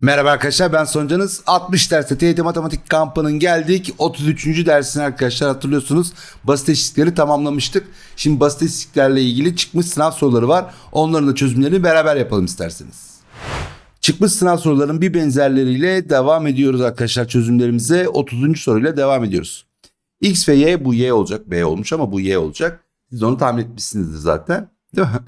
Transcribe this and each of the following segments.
Merhaba arkadaşlar ben Soncanız 60 derste TYT Matematik kampının geldik 33. dersine arkadaşlar hatırlıyorsunuz basit eşitlikleri tamamlamıştık. Şimdi basit eşitliklerle ilgili çıkmış sınav soruları var onların da çözümlerini beraber yapalım isterseniz. Çıkmış sınav sorularının bir benzerleriyle devam ediyoruz arkadaşlar çözümlerimize 30. soruyla devam ediyoruz. X ve Y bu Y olacak B olmuş ama bu Y olacak siz onu tahmin etmişsinizdir zaten. Değil mi?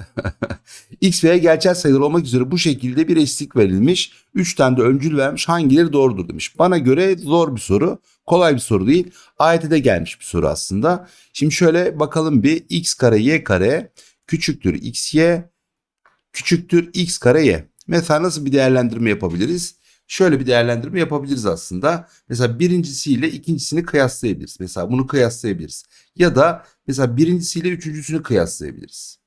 X ve Y gerçel sayılar olmak üzere bu şekilde bir eşitlik verilmiş. 3 tane de öncül vermiş. Hangileri doğrudur demiş. Bana göre zor bir soru. Kolay bir soru değil. AYT'de gelmiş bir soru aslında. Şimdi şöyle bakalım bir x kare y kare küçüktür xy küçüktür x kare y. Mesela nasıl bir değerlendirme yapabiliriz? Şöyle bir değerlendirme yapabiliriz aslında. Mesela birincisiyle ikincisini kıyaslayabiliriz. Mesela bunu kıyaslayabiliriz. Ya da mesela birincisiyle üçüncüsünü kıyaslayabiliriz.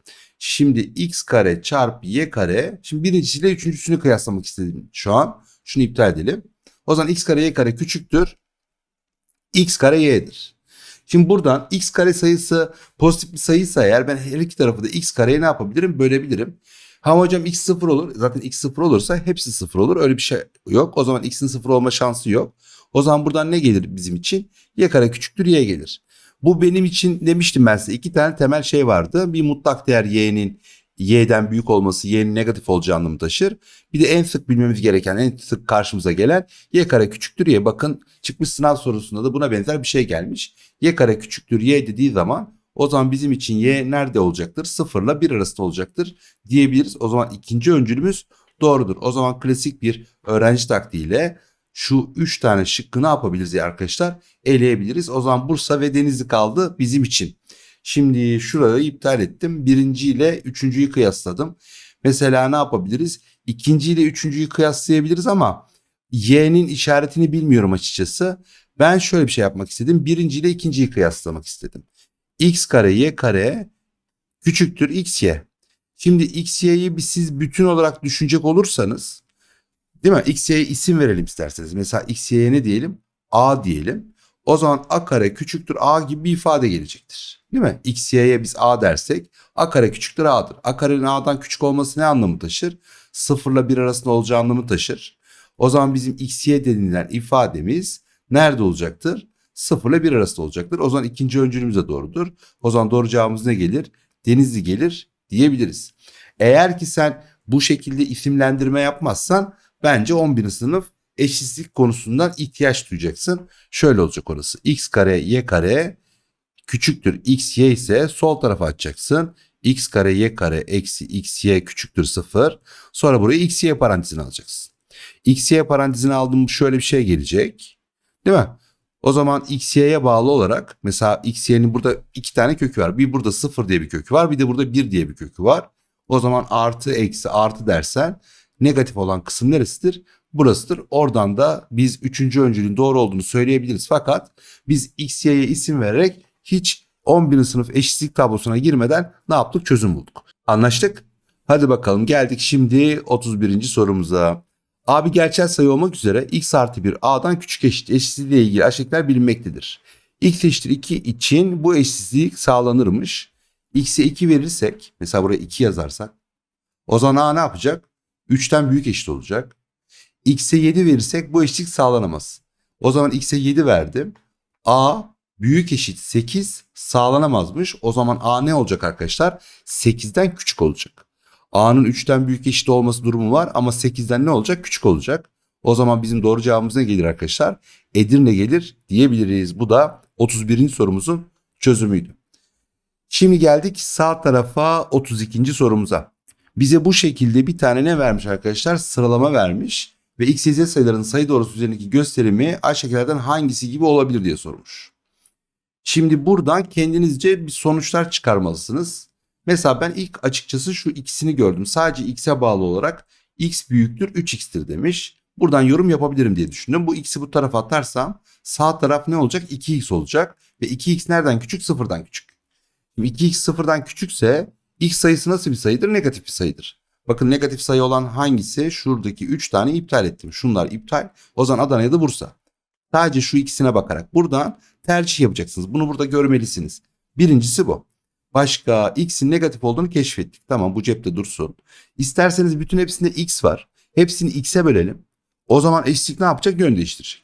Şimdi x kare çarpı y kare. Şimdi birincisiyle üçüncüsünü kıyaslamak istedim şu an. Şunu iptal edelim. O zaman x kare y kare küçüktür. x kare y'dir. Şimdi buradan x kare sayısı pozitif bir sayıysa eğer ben her iki tarafı da x kareye ne yapabilirim? Bölebilirim. Ha hocam x sıfır olur. Zaten x sıfır olursa hepsi sıfır olur. Öyle bir şey yok. O zaman x'in sıfır olma şansı yok. O zaman buradan ne gelir bizim için? Y kare küçüktür y gelir. Bu benim için demiştim ben size iki tane temel şey vardı. Bir mutlak değer y'nin y'den büyük olması y'nin negatif olacağı anlamı taşır. Bir de en sık bilmemiz gereken en sık karşımıza gelen y kare küçüktür y. Bakın çıkmış sınav sorusunda da buna benzer bir şey gelmiş. y kare küçüktür y dediği zaman o zaman bizim için y nerede olacaktır? Sıfırla bir arasında olacaktır diyebiliriz. O zaman ikinci öncülümüz doğrudur. O zaman klasik bir öğrenci taktiğiyle şu üç tane şıkkı ne yapabiliriz ya arkadaşlar? Eleyebiliriz. O zaman Bursa ve Denizli kaldı bizim için. Şimdi şurayı iptal ettim. Birinci ile üçüncüyü kıyasladım. Mesela ne yapabiliriz? İkinci ile üçüncüyü kıyaslayabiliriz ama y'nin işaretini bilmiyorum açıkçası. Ben şöyle bir şey yapmak istedim. Birinci ile ikinciyi kıyaslamak istedim. x kare y kare küçüktür x y. Şimdi x y'yi siz bütün olarak düşünecek olursanız değil mi? x isim verelim isterseniz. Mesela x y'ye ne diyelim? a diyelim. O zaman a kare küçüktür a gibi bir ifade gelecektir. Değil mi? x biz a dersek a kare küçüktür a'dır. a karenin a'dan küçük olması ne anlamı taşır? Sıfırla bir arasında olacağı anlamı taşır. O zaman bizim x y denilen ifademiz nerede olacaktır? Sıfırla bir arasında olacaktır. O zaman ikinci öncülümüz de doğrudur. O zaman doğru cevabımız ne gelir? Denizli gelir diyebiliriz. Eğer ki sen bu şekilde isimlendirme yapmazsan bence 11. sınıf eşitsizlik konusundan ihtiyaç duyacaksın. Şöyle olacak orası. x kare y kare küçüktür x y ise sol tarafa açacaksın. x kare y kare eksi x y küçüktür 0. Sonra buraya x y parantezini alacaksın. x y parantezini aldım şöyle bir şey gelecek. Değil mi? O zaman x y'ye bağlı olarak mesela x y'nin burada iki tane kökü var. Bir burada 0 diye bir kökü var. Bir de burada 1 diye bir kökü var. O zaman artı eksi artı dersen negatif olan kısım neresidir? Burasıdır. Oradan da biz üçüncü öncülün doğru olduğunu söyleyebiliriz. Fakat biz x, y'ye isim vererek hiç 11. sınıf eşitlik tablosuna girmeden ne yaptık? Çözüm bulduk. Anlaştık? Hadi bakalım geldik şimdi 31. sorumuza. Abi gerçel sayı olmak üzere x artı 1 a'dan küçük eşit eşitsizliğe ilgili aşikler bilinmektedir. x eşittir 2 için bu eşitsizlik sağlanırmış. x'e 2 verirsek mesela buraya 2 yazarsak o zaman a ne yapacak? 3'ten büyük eşit olacak. X'e 7 verirsek bu eşitlik sağlanamaz. O zaman X'e 7 verdim. A büyük eşit 8 sağlanamazmış. O zaman A ne olacak arkadaşlar? 8'den küçük olacak. A'nın 3'ten büyük eşit olması durumu var ama 8'den ne olacak? Küçük olacak. O zaman bizim doğru cevabımız ne gelir arkadaşlar? Edirne gelir diyebiliriz. Bu da 31. sorumuzun çözümüydü. Şimdi geldik sağ tarafa 32. sorumuza. Bize bu şekilde bir tane ne vermiş arkadaşlar? Sıralama vermiş ve x, y, z sayılarının sayı doğrusu üzerindeki gösterimi aşağıdakilerden hangisi gibi olabilir diye sormuş. Şimdi buradan kendinizce bir sonuçlar çıkarmalısınız. Mesela ben ilk açıkçası şu ikisini gördüm. Sadece x'e bağlı olarak x büyüktür 3x'tir demiş. Buradan yorum yapabilirim diye düşündüm. Bu x'i bu tarafa atarsam sağ taraf ne olacak? 2x olacak. Ve 2x nereden küçük? Sıfırdan küçük. Şimdi 2x sıfırdan küçükse x sayısı nasıl bir sayıdır? Negatif bir sayıdır. Bakın negatif sayı olan hangisi? Şuradaki 3 tane iptal ettim. Şunlar iptal. O zaman Adana ya da Bursa. Sadece şu ikisine bakarak buradan tercih yapacaksınız. Bunu burada görmelisiniz. Birincisi bu. Başka x'in negatif olduğunu keşfettik. Tamam bu cepte dursun. İsterseniz bütün hepsinde x var. Hepsini x'e bölelim. O zaman eşitlik ne yapacak? Yön değiştirecek.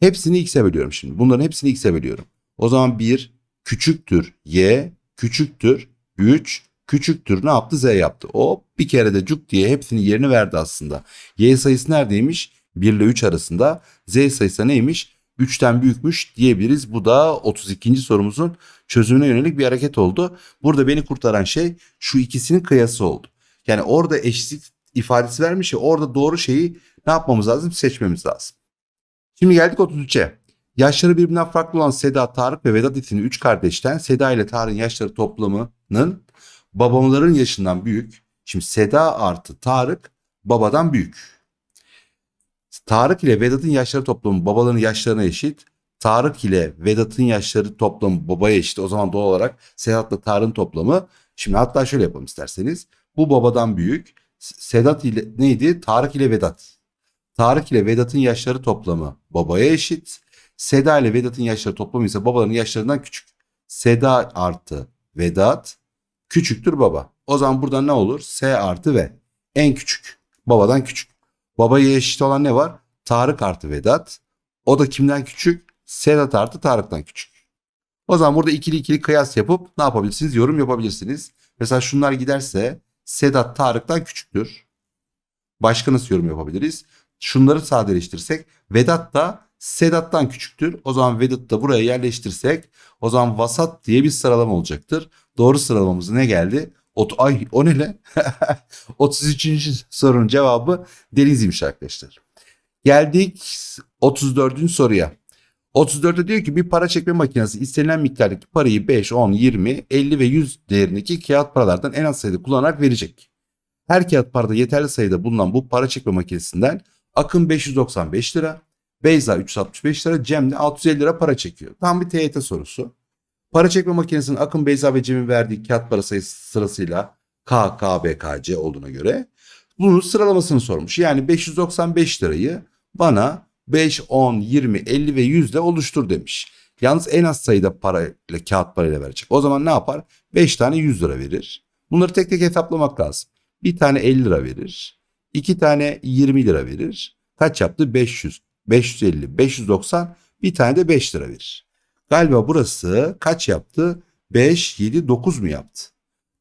Hepsini x'e bölüyorum şimdi. Bunların hepsini x'e bölüyorum. O zaman 1 küçüktür y küçüktür 3 küçüktür ne yaptı z yaptı. O bir kere de cuk diye hepsinin yerini verdi aslında. Y sayısı neredeymiş? 1 ile 3 arasında. Z sayısı neymiş? 3'ten büyükmüş diyebiliriz. Bu da 32. sorumuzun çözümüne yönelik bir hareket oldu. Burada beni kurtaran şey şu ikisinin kıyası oldu. Yani orada eşitlik ifadesi vermiş ya orada doğru şeyi ne yapmamız lazım? Seçmemiz lazım. Şimdi geldik 33'e. Yaşları birbirinden farklı olan Seda, Tarık ve Vedat isimli 3 kardeşten Seda ile Tarık'ın yaşları toplamının babamların yaşından büyük. Şimdi Seda artı Tarık babadan büyük. Tarık ile Vedat'ın yaşları toplamı babaların yaşlarına eşit. Tarık ile Vedat'ın yaşları toplamı babaya eşit. O zaman doğal olarak Sedat'la Tarık'ın toplamı. Şimdi hatta şöyle yapalım isterseniz. Bu babadan büyük. Sedat ile neydi? Tarık ile Vedat. Tarık ile Vedat'ın yaşları toplamı babaya eşit. Seda ile Vedat'ın yaşları toplamı ise babaların yaşlarından küçük. Seda artı Vedat küçüktür baba. O zaman burada ne olur? S artı V. En küçük. Babadan küçük. Babaya eşit olan ne var? Tarık artı Vedat. O da kimden küçük? Sedat artı Tarık'tan küçük. O zaman burada ikili ikili kıyas yapıp ne yapabilirsiniz? Yorum yapabilirsiniz. Mesela şunlar giderse Sedat Tarık'tan küçüktür. Başka nasıl yorum yapabiliriz? Şunları sadeleştirsek Vedat da Sedat'tan küçüktür. O zaman Vedat'ı da buraya yerleştirsek o zaman vasat diye bir sıralama olacaktır. Doğru sıralamamız ne geldi? Ot Ay o ne lan? 33. sorunun cevabı Deniz'iymiş arkadaşlar. Geldik 34. soruya. 34'te diyor ki bir para çekme makinesi istenilen miktardaki parayı 5, 10, 20, 50 ve 100 değerindeki kağıt paralardan en az sayıda kullanarak verecek. Her kağıt parada yeterli sayıda bulunan bu para çekme makinesinden Akın 595 lira, Beyza 365 lira, Cem de 650 lira para çekiyor. Tam bir TYT sorusu. Para çekme makinesinin Akın, Beyza ve Cem'in verdiği kağıt para sayısı sırasıyla K, K, B, K, C olduğuna göre bunun sıralamasını sormuş. Yani 595 lirayı bana 5, 10, 20, 50 ve 100 ile oluştur demiş. Yalnız en az sayıda parayla kağıt parayla verecek. O zaman ne yapar? 5 tane 100 lira verir. Bunları tek tek hesaplamak lazım. Bir tane 50 lira verir. iki tane 20 lira verir. Kaç yaptı? 500, 550, 590. Bir tane de 5 lira verir. Galiba burası kaç yaptı? 5, 7, 9 mu yaptı?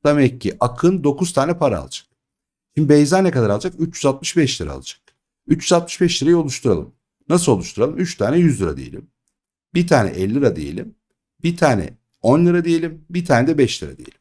Demek ki Akın 9 tane para alacak. Şimdi Beyza ne kadar alacak? 365 lira alacak. 365 lirayı oluşturalım. Nasıl oluşturalım? 3 tane 100 lira diyelim. Bir tane 50 lira diyelim. Bir tane 10 lira diyelim. Bir tane de 5 lira diyelim.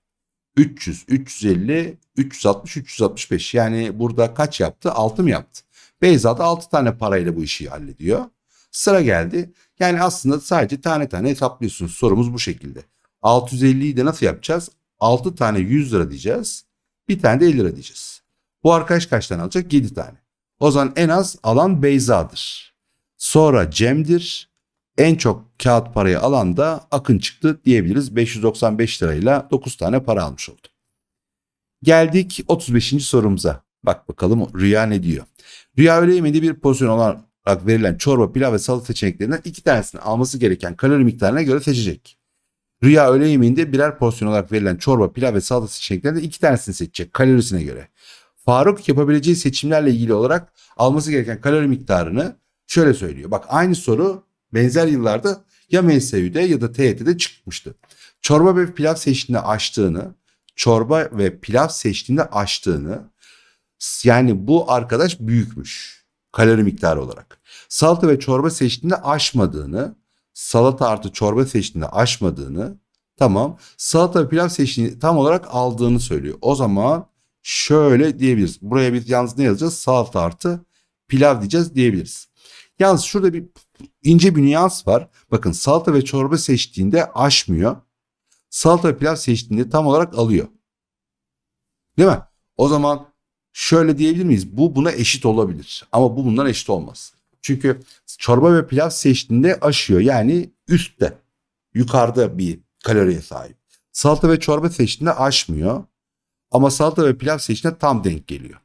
300, 350, 360, 365. Yani burada kaç yaptı? 6 mı yaptı? Beyza da 6 tane parayla bu işi hallediyor. Sıra geldi. Yani aslında sadece tane tane hesaplıyorsunuz. Sorumuz bu şekilde. 650'yi de nasıl yapacağız? 6 tane 100 lira diyeceğiz. Bir tane de 50 lira diyeceğiz. Bu arkadaş kaç tane alacak? 7 tane. O zaman en az alan Beyza'dır. Sonra Cem'dir. En çok kağıt parayı alan da Akın çıktı diyebiliriz. 595 lirayla 9 tane para almış oldu. Geldik 35. sorumuza. Bak bakalım Rüya ne diyor. Rüya öğle yemeğinde bir pozisyon olarak verilen çorba, pilav ve salata seçeneklerinden iki tanesini alması gereken kalori miktarına göre seçecek. Rüya öğle yemeğinde birer porsiyon olarak verilen çorba, pilav ve salata seçeneklerinden iki tanesini seçecek kalorisine göre. Faruk yapabileceği seçimlerle ilgili olarak alması gereken kalori miktarını şöyle söylüyor. Bak aynı soru benzer yıllarda ya MSÜ'de ya da TYT'de çıkmıştı. Çorba ve pilav seçtiğinde açtığını, çorba ve pilav seçtiğinde açtığını yani bu arkadaş büyükmüş kalori miktarı olarak. Salata ve çorba seçtiğinde aşmadığını, salata artı çorba seçtiğinde aşmadığını, tamam. Salata ve pilav seçtiğinde tam olarak aldığını söylüyor. O zaman şöyle diyebiliriz. Buraya bir yalnız ne yazacağız? Salata artı pilav diyeceğiz diyebiliriz. Yalnız şurada bir ince bir nüans var. Bakın salata ve çorba seçtiğinde aşmıyor. Salata ve pilav seçtiğinde tam olarak alıyor. Değil mi? O zaman şöyle diyebilir miyiz? Bu buna eşit olabilir. Ama bu bundan eşit olmaz. Çünkü çorba ve pilav seçtiğinde aşıyor. Yani üstte, yukarıda bir kaloriye sahip. Salata ve çorba seçtiğinde aşmıyor. Ama salata ve pilav seçtiğinde tam denk geliyor.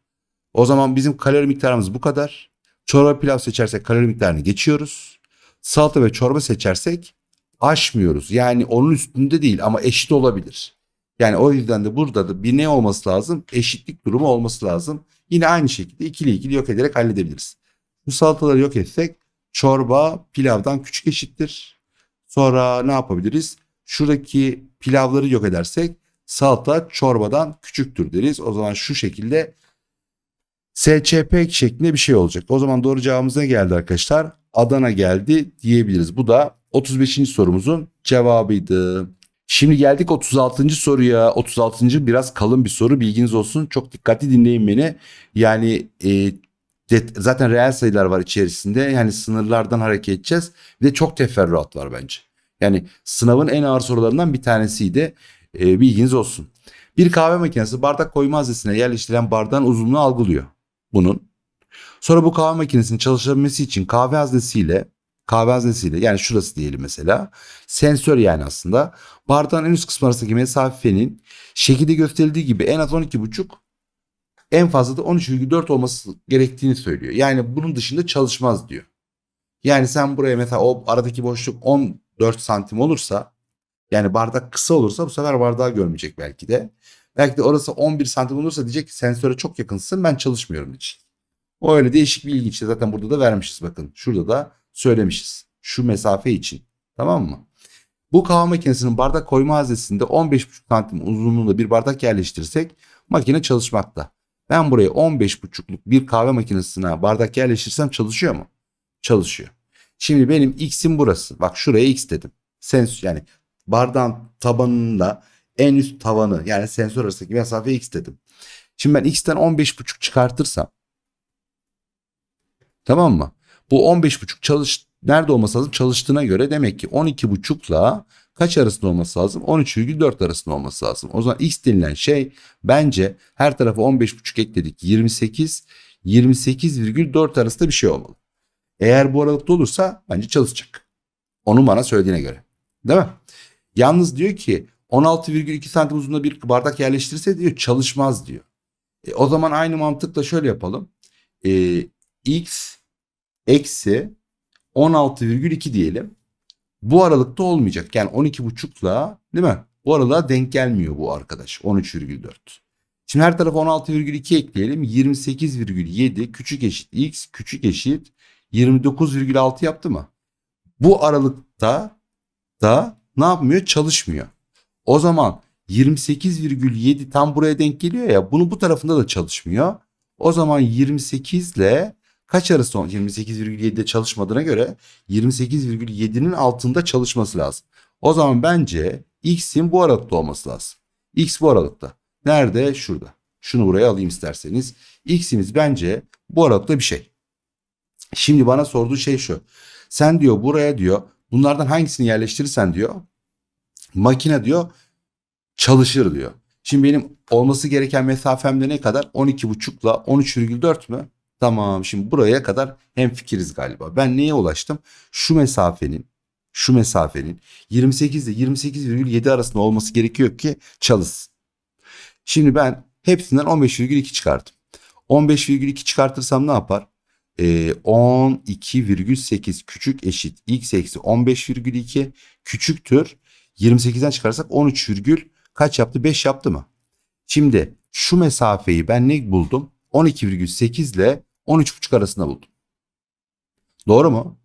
O zaman bizim kalori miktarımız bu kadar. Çorba pilav seçersek kalori miktarını geçiyoruz. Salata ve çorba seçersek aşmıyoruz. Yani onun üstünde değil ama eşit olabilir. Yani o yüzden de burada da bir ne olması lazım? Eşitlik durumu olması lazım. Yine aynı şekilde ikili ikili yok ederek halledebiliriz. Bu salataları yok etsek çorba pilavdan küçük eşittir. Sonra ne yapabiliriz? Şuradaki pilavları yok edersek salata çorbadan küçüktür deriz. O zaman şu şekilde SCP şeklinde bir şey olacak. O zaman doğru cevabımız ne geldi arkadaşlar? Adana geldi diyebiliriz. Bu da 35. sorumuzun cevabıydı. Şimdi geldik 36. soruya. 36. biraz kalın bir soru bilginiz olsun. Çok dikkatli dinleyin beni. Yani e, zaten reel sayılar var içerisinde. Yani sınırlardan hareket edeceğiz. Bir de çok teferruat var bence. Yani sınavın en ağır sorularından bir tanesiydi. E, bilginiz olsun. Bir kahve makinesi bardak koyma haznesine yerleştirilen bardağın uzunluğunu algılıyor. Bunun. Sonra bu kahve makinesinin çalışabilmesi için kahve haznesiyle kahve yani şurası diyelim mesela sensör yani aslında bardağın en üst kısmı arasındaki mesafenin şekilde gösterildiği gibi en az 12,5 en fazla da 13,4 olması gerektiğini söylüyor. Yani bunun dışında çalışmaz diyor. Yani sen buraya mesela o aradaki boşluk 14 santim olursa yani bardak kısa olursa bu sefer bardağı görmeyecek belki de. Belki de orası 11 santim olursa diyecek ki sensöre çok yakınsın ben çalışmıyorum diyecek. O öyle değişik bir ilginç. Zaten burada da vermişiz bakın. Şurada da söylemişiz. Şu mesafe için. Tamam mı? Bu kahve makinesinin bardak koyma haznesinde 15,5 santim uzunluğunda bir bardak yerleştirirsek makine çalışmakta. Ben buraya 15,5'luk bir kahve makinesine bardak yerleştirsem çalışıyor mu? Çalışıyor. Şimdi benim x'im burası. Bak şuraya x dedim. Sens yani bardağın tabanında en üst tavanı yani sensör arasındaki mesafe x dedim. Şimdi ben x'ten 15,5 çıkartırsam Tamam mı? Bu 15,5 çalış nerede olması lazım? Çalıştığına göre demek ki 12,5'la kaç arasında olması lazım? 13,4 arasında olması lazım. O zaman x denilen şey bence her tarafa 15,5 ekledik. 28 28,4 arasında bir şey olmalı. Eğer bu aralıkta olursa bence çalışacak. Onun bana söylediğine göre. Değil mi? Yalnız diyor ki 16,2 santim uzunluğunda bir bardak yerleştirirse diyor çalışmaz diyor. E, o zaman aynı mantıkla şöyle yapalım. E, x eksi 16,2 diyelim. Bu aralıkta olmayacak. Yani 12,5'la değil mi? Bu aralığa denk gelmiyor bu arkadaş. 13,4. Şimdi her tarafa 16,2 ekleyelim. 28,7 küçük eşit x küçük eşit 29,6 yaptı mı? Bu aralıkta da ne yapmıyor? Çalışmıyor. O zaman 28,7 tam buraya denk geliyor ya. Bunu bu tarafında da çalışmıyor. O zaman 28 ile kaç arası 28,7'de çalışmadığına göre 28,7'nin altında çalışması lazım. O zaman bence x'in bu aralıkta olması lazım. x bu aralıkta. Nerede? Şurada. Şunu buraya alayım isterseniz. x'imiz bence bu aralıkta bir şey. Şimdi bana sorduğu şey şu. Sen diyor buraya diyor bunlardan hangisini yerleştirirsen diyor makine diyor çalışır diyor. Şimdi benim olması gereken mesafemde ne kadar? 12,5 ile 13,4 mü? Tamam şimdi buraya kadar hem fikiriz galiba. Ben neye ulaştım? Şu mesafenin şu mesafenin 28 ile 28,7 arasında olması gerekiyor ki çalışsın. Şimdi ben hepsinden 15,2 çıkardım. 15,2 çıkartırsam ne yapar? Ee, 12,8 küçük eşit x eksi 15,2 küçüktür. 28'den çıkarsak 13, virgül kaç yaptı? 5 yaptı mı? Şimdi şu mesafeyi ben ne buldum? 12,8 ile 13,5 arasında buldum. Doğru mu?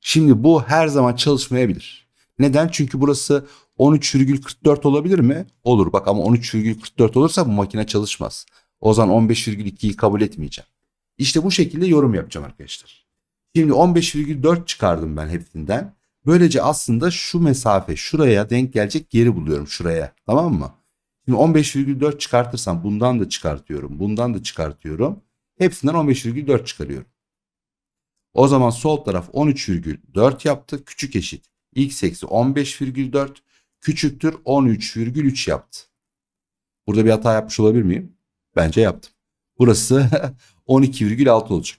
Şimdi bu her zaman çalışmayabilir. Neden? Çünkü burası 13,44 olabilir mi? Olur bak ama 13,44 olursa bu makine çalışmaz. O zaman 15,2'yi kabul etmeyeceğim. İşte bu şekilde yorum yapacağım arkadaşlar. Şimdi 15,4 çıkardım ben hepsinden. Böylece aslında şu mesafe şuraya denk gelecek yeri buluyorum şuraya. Tamam mı? Şimdi 15,4 çıkartırsam bundan da çıkartıyorum. Bundan da çıkartıyorum. Hepsinden 15,4 çıkarıyorum. O zaman sol taraf 13,4 yaptı. Küçük eşit. X eksi 15,4 küçüktür 13,3 yaptı. Burada bir hata yapmış olabilir miyim? Bence yaptım. Burası 12,6 olacak.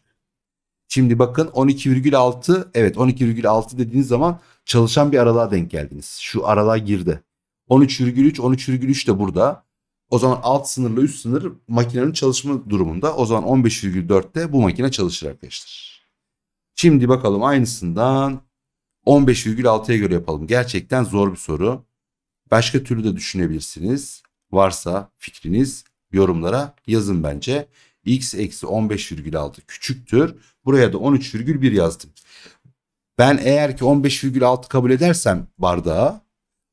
Şimdi bakın 12,6 evet 12,6 dediğiniz zaman çalışan bir aralığa denk geldiniz. Şu aralığa girdi. 13,3 13,3 de burada. O zaman alt sınırla üst sınır makinenin çalışma durumunda. O zaman 15,4'te bu makine çalışır arkadaşlar. Şimdi bakalım aynısından 15,6'ya göre yapalım. Gerçekten zor bir soru. Başka türlü de düşünebilirsiniz. Varsa fikriniz yorumlara yazın bence. x eksi 15,6 küçüktür. Buraya da 13,1 yazdım. Ben eğer ki 15,6 kabul edersem bardağı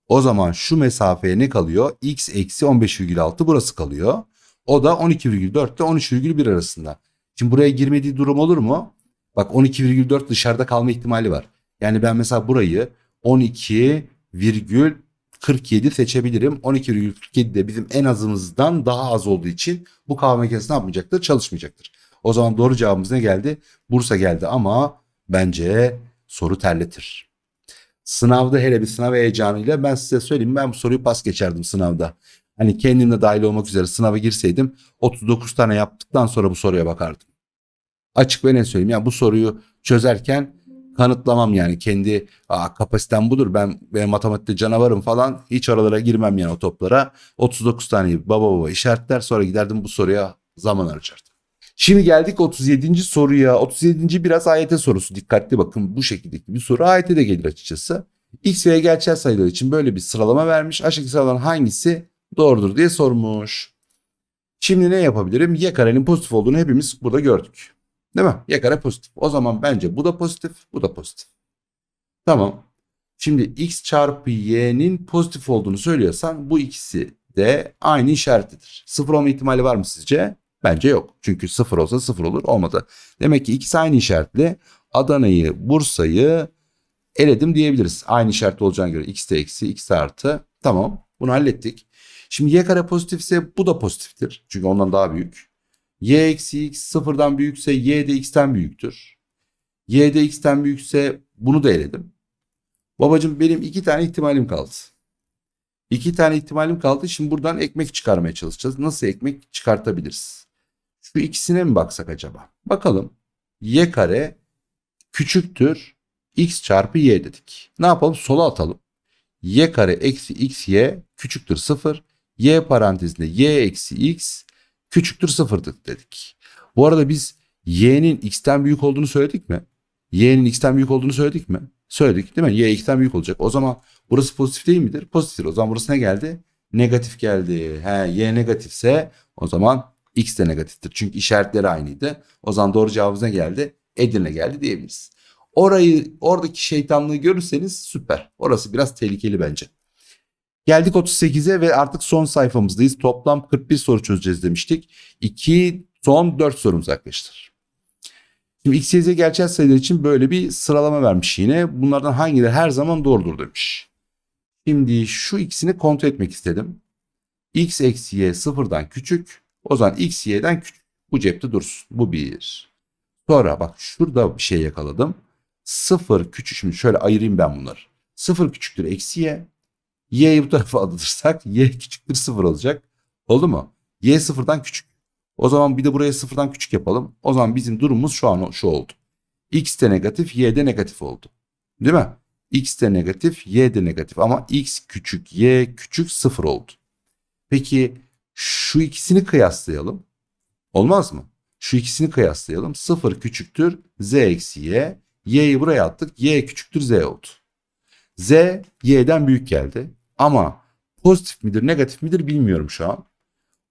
o zaman şu mesafeye ne kalıyor? X eksi 15,6 burası kalıyor. O da 12,4 ile 13,1 arasında. Şimdi buraya girmediği durum olur mu? Bak 12,4 dışarıda kalma ihtimali var. Yani ben mesela burayı 12,47 seçebilirim. 12,47 de bizim en azımızdan daha az olduğu için bu kahve ne yapmayacaktır? Çalışmayacaktır. O zaman doğru cevabımız ne geldi? Bursa geldi ama bence soru terletir. Sınavda hele bir sınav heyecanıyla ben size söyleyeyim ben bu soruyu pas geçerdim sınavda. Hani kendim de dahil olmak üzere sınava girseydim 39 tane yaptıktan sonra bu soruya bakardım. Açık ve net söyleyeyim. Yani bu soruyu çözerken kanıtlamam yani kendi Aa, kapasitem budur ben, ben matematikte canavarım falan hiç oralara girmem yani o toplara. 39 tane baba baba işaretler sonra giderdim bu soruya zaman harcardım. Şimdi geldik 37. soruya. 37. biraz AYT sorusu. Dikkatli bakın bu şekildeki bir soru AYT de gelir açıkçası. X ve Y gerçel sayılar için böyle bir sıralama vermiş. Aşağıdaki sıraların hangisi doğrudur diye sormuş. Şimdi ne yapabilirim? Y karenin pozitif olduğunu hepimiz burada gördük. Değil mi? Y kare pozitif. O zaman bence bu da pozitif, bu da pozitif. Tamam. Şimdi x çarpı y'nin pozitif olduğunu söylüyorsan bu ikisi de aynı işaretlidir. Sıfır olma ihtimali var mı sizce? Bence yok. Çünkü sıfır olsa sıfır olur. Olmadı. Demek ki ikisi aynı işaretli. Adana'yı, Bursa'yı eledim diyebiliriz. Aynı işaretli olacağına göre x de eksi, x de artı. Tamam. Bunu hallettik. Şimdi y kare pozitifse bu da pozitiftir. Çünkü ondan daha büyük. y eksi x sıfırdan büyükse y de x'ten büyüktür. y de x'ten büyükse bunu da eledim. Babacım benim iki tane ihtimalim kaldı. İki tane ihtimalim kaldı. Şimdi buradan ekmek çıkarmaya çalışacağız. Nasıl ekmek çıkartabiliriz? Şu ikisine mi baksak acaba? Bakalım. Y kare küçüktür x çarpı y dedik. Ne yapalım? Sola atalım. Y kare eksi x y küçüktür 0. Y parantezinde y eksi x küçüktür 0 dedik. Bu arada biz y'nin x'ten büyük olduğunu söyledik mi? Y'nin x'ten büyük olduğunu söyledik mi? Söyledik değil mi? Y x'ten büyük olacak. O zaman burası pozitif değil midir? Pozitiftir. O zaman burası ne geldi? Negatif geldi. He, y negatifse o zaman x de negatiftir. Çünkü işaretleri aynıydı. O zaman doğru cevabımız ne geldi? Edirne geldi diyebiliriz. Orayı oradaki şeytanlığı görürseniz süper. Orası biraz tehlikeli bence. Geldik 38'e ve artık son sayfamızdayız. Toplam 41 soru çözeceğiz demiştik. 2 son 4 sorumuz arkadaşlar. Şimdi x, y, z gerçel sayılar için böyle bir sıralama vermiş yine. Bunlardan hangileri her zaman doğrudur demiş. Şimdi şu ikisini kontrol etmek istedim. x eksi y sıfırdan küçük. O zaman x y'den. Bu cepte dursun. Bu bir. Sonra bak şurada bir şey yakaladım. Sıfır küçük. Şimdi şöyle ayırayım ben bunları. Sıfır küçüktür eksi y. Y'yi bu tarafa alırsak y küçüktür sıfır olacak. Oldu mu? Y sıfırdan küçük. O zaman bir de buraya sıfırdan küçük yapalım. O zaman bizim durumumuz şu an şu oldu. X de negatif, Y de negatif oldu. Değil mi? X de negatif, Y de negatif ama X küçük, Y küçük sıfır oldu. Peki şu ikisini kıyaslayalım. Olmaz mı? Şu ikisini kıyaslayalım. Sıfır küçüktür Z eksi Y. Y'yi buraya attık. Y küçüktür Z oldu. Z Y'den büyük geldi. Ama pozitif midir negatif midir bilmiyorum şu an.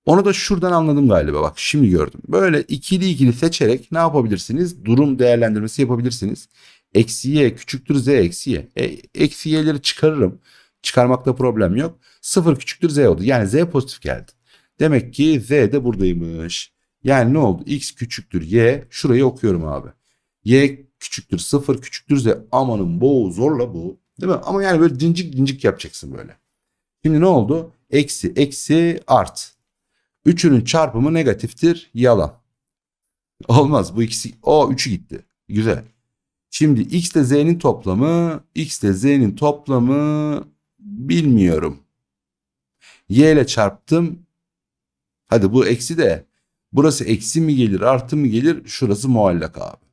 Onu da şuradan anladım galiba bak şimdi gördüm. Böyle ikili ikili seçerek ne yapabilirsiniz? Durum değerlendirmesi yapabilirsiniz. Eksi y küçüktür z eksi y. E, eksi y'leri çıkarırım. Çıkarmakta problem yok. Sıfır küçüktür z oldu. Yani z pozitif geldi. Demek ki z de buradaymış. Yani ne oldu? x küçüktür y. Şurayı okuyorum abi. y küçüktür sıfır küçüktür z. Amanın bu zorla bu. Değil mi? Ama yani böyle dincik dincik yapacaksın böyle. Şimdi ne oldu? Eksi eksi art. Üçünün çarpımı negatiftir. Yalan. Olmaz. Bu ikisi o üçü gitti. Güzel. Şimdi x ile z'nin toplamı x ile z'nin toplamı bilmiyorum. y ile çarptım. Hadi bu eksi de burası eksi mi gelir artı mı gelir? Şurası muallak abi.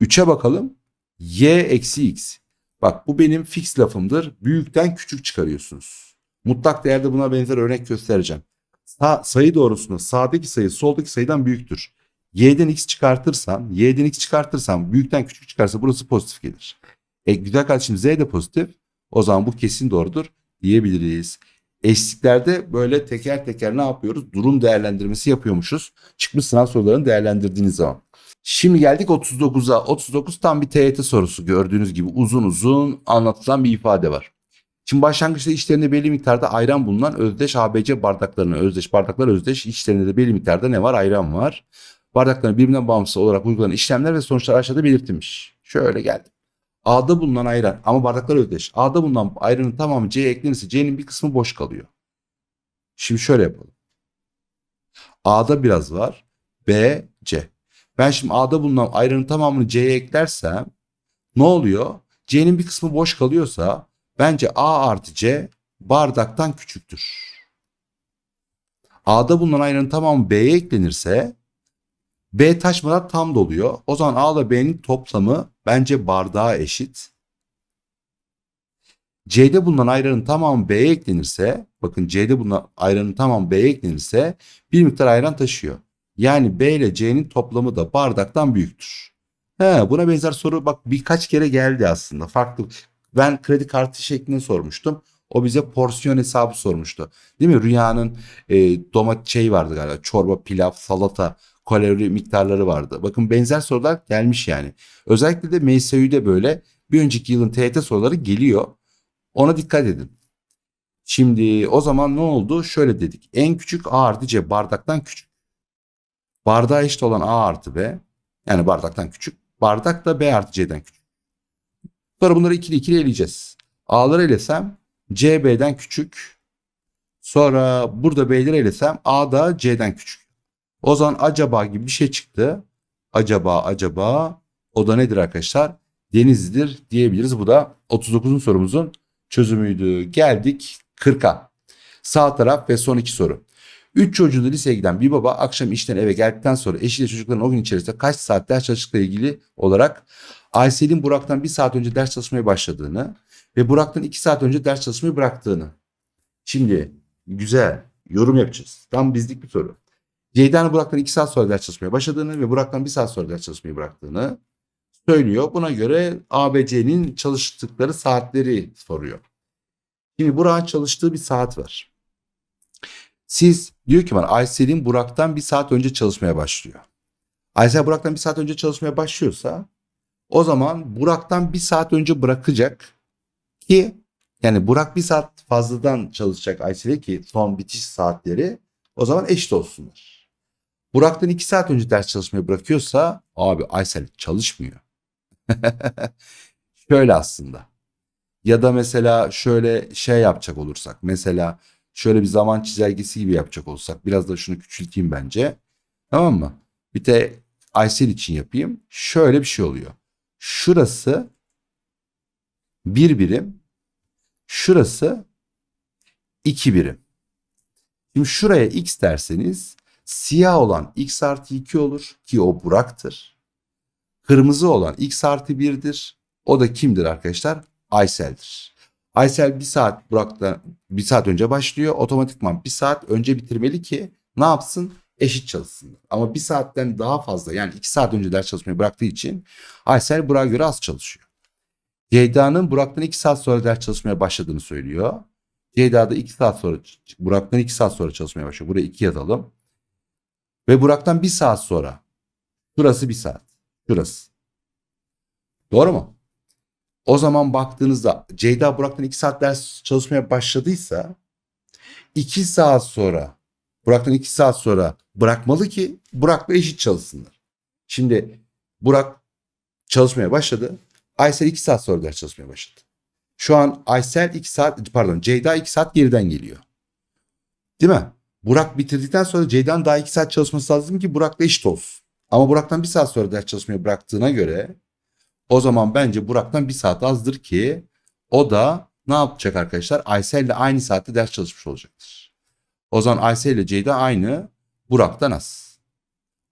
3'e bakalım. y eksi x. Bak bu benim fix lafımdır. Büyükten küçük çıkarıyorsunuz. Mutlak değerde buna benzer örnek göstereceğim. Sağ, sayı doğrusunda sağdaki sayı soldaki sayıdan büyüktür. Y'den x çıkartırsan, y'den x çıkartırsan büyükten küçük çıkarsa burası pozitif gelir. E güzel kardeşim z de pozitif. O zaman bu kesin doğrudur diyebiliriz. Eşliklerde böyle teker teker ne yapıyoruz? Durum değerlendirmesi yapıyormuşuz. Çıkmış sınav sorularını değerlendirdiğiniz zaman. Şimdi geldik 39'a. 39 tam bir TYT sorusu. Gördüğünüz gibi uzun uzun anlatılan bir ifade var. Şimdi başlangıçta içlerinde belli miktarda ayran bulunan özdeş ABC bardaklarına özdeş bardaklar özdeş içlerinde de belli miktarda ne var? Ayran var. Bardakların birbirinden bağımsız olarak uygulanan işlemler ve sonuçlar aşağıda belirtilmiş. Şöyle geldim. A'da bulunan ayran ama bardaklar özdeş. A'da bulunan ayranın tamamı C'ye eklenirse C'nin bir kısmı boş kalıyor. Şimdi şöyle yapalım. A'da biraz var. B, C. Ben şimdi A'da bulunan ayranın tamamını C'ye eklersem ne oluyor? C'nin bir kısmı boş kalıyorsa bence A artı C bardaktan küçüktür. A'da bulunan ayranın tamamı B'ye eklenirse B taşmadan tam doluyor. O zaman A ile B'nin toplamı bence bardağa eşit. C'de bulunan ayranın tamamı B'ye eklenirse, bakın C'de bulunan ayranın tamamı B'ye eklenirse bir miktar ayran taşıyor. Yani B ile C'nin toplamı da bardaktan büyüktür. He, buna benzer soru bak birkaç kere geldi aslında. Farklı. Ben kredi kartı şeklinde sormuştum. O bize porsiyon hesabı sormuştu. Değil mi? Rüyanın e, domates şey vardı galiba. Çorba, pilav, salata, kalori miktarları vardı. Bakın benzer sorular gelmiş yani. Özellikle de MSÜ'de böyle bir önceki yılın TYT soruları geliyor. Ona dikkat edin. Şimdi o zaman ne oldu? Şöyle dedik. En küçük A artı C bardaktan küçük. Bardağa eşit olan A artı B. Yani bardaktan küçük. Bardak da B artı C'den küçük. Sonra bunları ikili ikili eleyeceğiz. A'ları elesem C B'den küçük. Sonra burada B'leri elesem A da C'den küçük. O zaman acaba gibi bir şey çıktı. Acaba acaba o da nedir arkadaşlar? Denizlidir diyebiliriz. Bu da 39. sorumuzun çözümüydü. Geldik 40'a. Sağ taraf ve son iki soru. Üç çocuğunu liseye giden bir baba akşam işten eve geldikten sonra eşiyle çocukların o gün içerisinde kaç saat ders çalıştıkla ilgili olarak Aysel'in Burak'tan bir saat önce ders çalışmaya başladığını ve Burak'tan iki saat önce ders çalışmayı bıraktığını. Şimdi güzel yorum yapacağız. Tam bizlik bir soru. Ceyda'nın Burak'tan iki saat sonra ders çalışmaya başladığını ve Burak'tan bir saat sonra ders çalışmayı bıraktığını söylüyor. Buna göre ABC'nin çalıştıkları saatleri soruyor. Şimdi Burak'ın çalıştığı bir saat var. Siz diyor ki bana Aysel'in Burak'tan bir saat önce çalışmaya başlıyor. Aysel Burak'tan bir saat önce çalışmaya başlıyorsa o zaman Burak'tan bir saat önce bırakacak ki yani Burak bir saat fazladan çalışacak Aysel'e ki son bitiş saatleri o zaman eşit olsunlar. Burak'tan iki saat önce ders çalışmayı bırakıyorsa abi Aysel çalışmıyor. Şöyle aslında. Ya da mesela şöyle şey yapacak olursak. Mesela şöyle bir zaman çizelgesi gibi yapacak olsak. Biraz da şunu küçülteyim bence. Tamam mı? Bir de Aysel için yapayım. Şöyle bir şey oluyor. Şurası bir birim. Şurası iki birim. Şimdi şuraya x derseniz siyah olan x artı 2 olur ki o Burak'tır. Kırmızı olan x artı 1'dir. O da kimdir arkadaşlar? Aysel'dir. Aysel bir saat Burak'tan bir saat önce başlıyor. Otomatikman bir saat önce bitirmeli ki ne yapsın? Eşit çalışsın. Ama bir saatten daha fazla yani iki saat önce ders çalışmayı bıraktığı için Aysel Burak'a göre az çalışıyor. Ceyda'nın Burak'tan iki saat sonra ders çalışmaya başladığını söylüyor. Ceyda da iki saat sonra Burak'tan iki saat sonra çalışmaya başlıyor. Buraya iki yazalım. Ve Burak'tan bir saat sonra. Şurası bir saat. Şurası. Doğru mu? O zaman baktığınızda Ceyda Burak'tan 2 saat ders çalışmaya başladıysa 2 saat sonra Burak'tan 2 saat sonra bırakmalı ki Burak'la eşit çalışsınlar. Şimdi Burak çalışmaya başladı. Aysel 2 saat sonra ders çalışmaya başladı. Şu an Aysel 2 saat pardon Ceyda 2 saat geriden geliyor. Değil mi? Burak bitirdikten sonra Ceyda'nın daha 2 saat çalışması lazım ki Burak'la eşit olsun. Ama Burak'tan bir saat sonra ders çalışmayı bıraktığına göre o zaman bence Burak'tan bir saat azdır ki o da ne yapacak arkadaşlar? Aysel ile aynı saatte ders çalışmış olacaktır. O zaman Aysel ile Ceyda aynı Burak'tan az.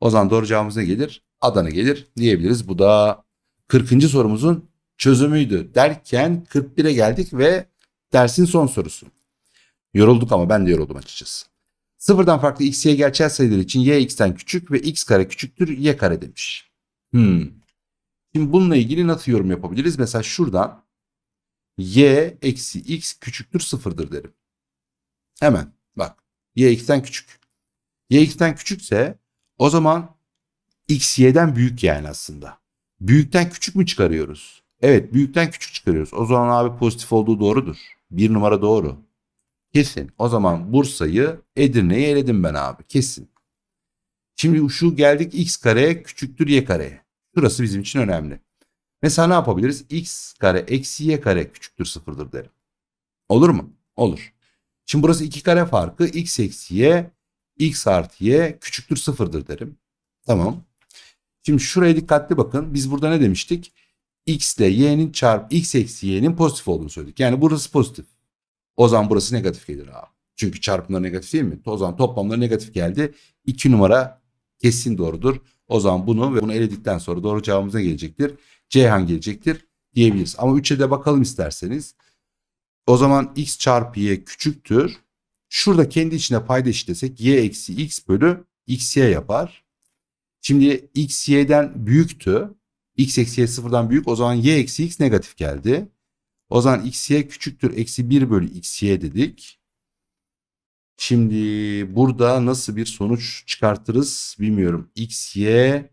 O zaman doğru cevabımız ne gelir? Adana gelir diyebiliriz. Bu da 40. sorumuzun çözümüydü. Derken 41'e geldik ve dersin son sorusu. Yorulduk ama ben de yoruldum açıkçası. Sıfırdan farklı x, y gerçel sayılar için y x'ten küçük ve x kare küçüktür y kare demiş. Hmm. Şimdi bununla ilgili nasıl yorum yapabiliriz? Mesela şuradan y eksi x küçüktür sıfırdır derim. Hemen bak y x'ten küçük. y x'ten küçükse o zaman x y'den büyük yani aslında. Büyükten küçük mü çıkarıyoruz? Evet büyükten küçük çıkarıyoruz. O zaman abi pozitif olduğu doğrudur. Bir numara doğru. Kesin. O zaman Bursa'yı Edirne'yi eledim ben abi. Kesin. Şimdi şu geldik x kare küçüktür y kareye. Şurası bizim için önemli. Mesela ne yapabiliriz? x kare eksi y kare küçüktür sıfırdır derim. Olur mu? Olur. Şimdi burası iki kare farkı x eksi y x artı y küçüktür sıfırdır derim. Tamam. Şimdi şuraya dikkatli bakın. Biz burada ne demiştik? x ile y'nin çarpı x eksi y'nin pozitif olduğunu söyledik. Yani burası pozitif. O zaman burası negatif gelir abi. Çünkü çarpımlar negatif değil mi? O zaman toplamları negatif geldi. 2 numara kesin doğrudur. O zaman bunu ve bunu eledikten sonra doğru cevabımız ne gelecektir? Ceyhan gelecektir diyebiliriz. Ama 3'e de bakalım isterseniz. O zaman x çarpı y küçüktür. Şurada kendi içine payda eşitlesek y eksi x bölü x y yapar. Şimdi x y'den büyüktü. x eksi y sıfırdan büyük. O zaman y eksi x negatif geldi. O zaman x y küçüktür. Eksi 1 bölü x y dedik. Şimdi burada nasıl bir sonuç çıkartırız bilmiyorum. x y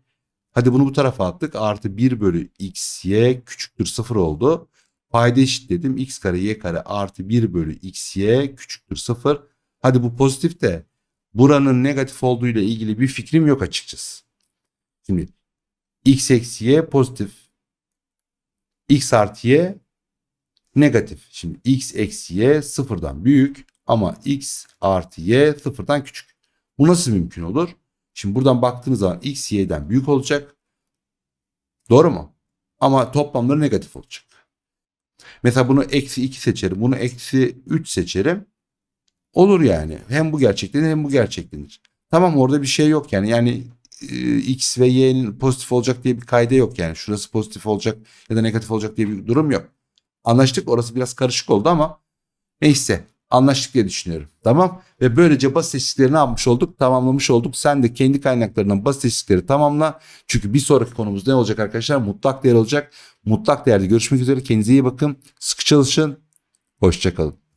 hadi bunu bu tarafa attık. Artı 1 bölü x y küçüktür 0 oldu. Payda eşitledim. x kare y kare artı 1 bölü x y küçüktür 0. Hadi bu pozitif de buranın negatif olduğu ile ilgili bir fikrim yok açıkçası. Şimdi x eksi y pozitif. x artı y negatif. Şimdi x eksi y sıfırdan büyük ama x artı y sıfırdan küçük. Bu nasıl mümkün olur? Şimdi buradan baktığınız zaman x y'den büyük olacak. Doğru mu? Ama toplamları negatif olacak. Mesela bunu eksi 2 seçerim. Bunu eksi 3 seçerim. Olur yani. Hem bu gerçeklenir hem bu gerçeklenir. Tamam orada bir şey yok yani. Yani e, x ve y'nin pozitif olacak diye bir kayda yok yani. Şurası pozitif olacak ya da negatif olacak diye bir durum yok. Anlaştık orası biraz karışık oldu ama neyse anlaştık diye düşünüyorum. Tamam ve böylece basit eşitlikleri ne yapmış olduk? Tamamlamış olduk. Sen de kendi kaynaklarından basit eşitlikleri tamamla. Çünkü bir sonraki konumuz ne olacak arkadaşlar? Mutlak değer olacak. Mutlak değerde görüşmek üzere. Kendinize iyi bakın. Sıkı çalışın. Hoşçakalın.